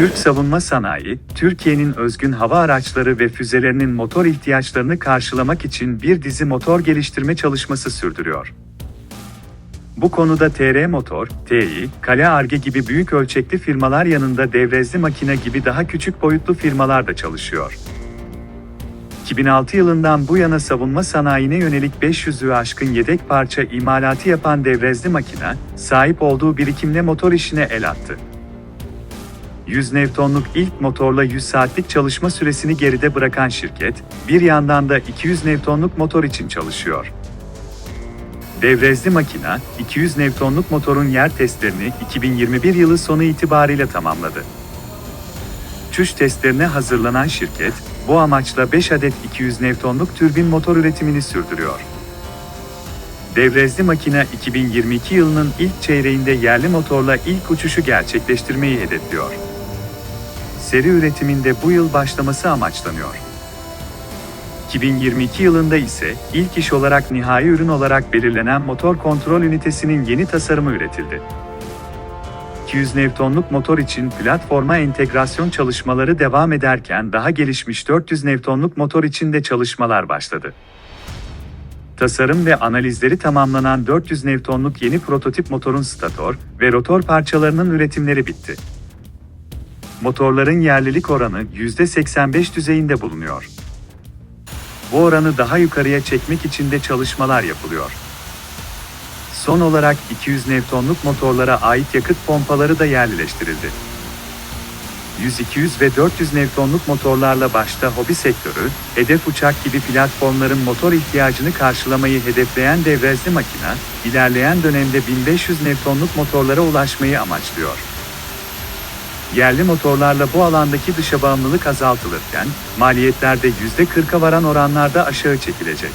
Türk savunma sanayi, Türkiye'nin özgün hava araçları ve füzelerinin motor ihtiyaçlarını karşılamak için bir dizi motor geliştirme çalışması sürdürüyor. Bu konuda TR Motor, TI, Kale Arge gibi büyük ölçekli firmalar yanında devrezli makine gibi daha küçük boyutlu firmalar da çalışıyor. 2006 yılından bu yana savunma sanayine yönelik 500'ü aşkın yedek parça imalatı yapan devrezli makine, sahip olduğu birikimle motor işine el attı. 100 Newton'luk ilk motorla 100 saatlik çalışma süresini geride bırakan şirket, bir yandan da 200 Newton'luk motor için çalışıyor. Devrezli makina, 200 Newton'luk motorun yer testlerini 2021 yılı sonu itibariyle tamamladı. Uçuş testlerine hazırlanan şirket, bu amaçla 5 adet 200 Newton'luk türbin motor üretimini sürdürüyor. Devrezli makine 2022 yılının ilk çeyreğinde yerli motorla ilk uçuşu gerçekleştirmeyi hedefliyor. Seri üretiminde bu yıl başlaması amaçlanıyor. 2022 yılında ise ilk iş olarak nihai ürün olarak belirlenen motor kontrol ünitesinin yeni tasarımı üretildi. 200 Newton'luk motor için platforma entegrasyon çalışmaları devam ederken daha gelişmiş 400 Newton'luk motor için de çalışmalar başladı. Tasarım ve analizleri tamamlanan 400 Newton'luk yeni prototip motorun stator ve rotor parçalarının üretimleri bitti. Motorların yerlilik oranı %85 düzeyinde bulunuyor. Bu oranı daha yukarıya çekmek için de çalışmalar yapılıyor. Son olarak 200 Newton'luk motorlara ait yakıt pompaları da yerlileştirildi. 100, 200 ve 400 Newton'luk motorlarla başta hobi sektörü, hedef uçak gibi platformların motor ihtiyacını karşılamayı hedefleyen devrezli makina, ilerleyen dönemde 1500 Newton'luk motorlara ulaşmayı amaçlıyor. Yerli motorlarla bu alandaki dışa bağımlılık azaltılırken, maliyetler de %40'a varan oranlarda aşağı çekilecek.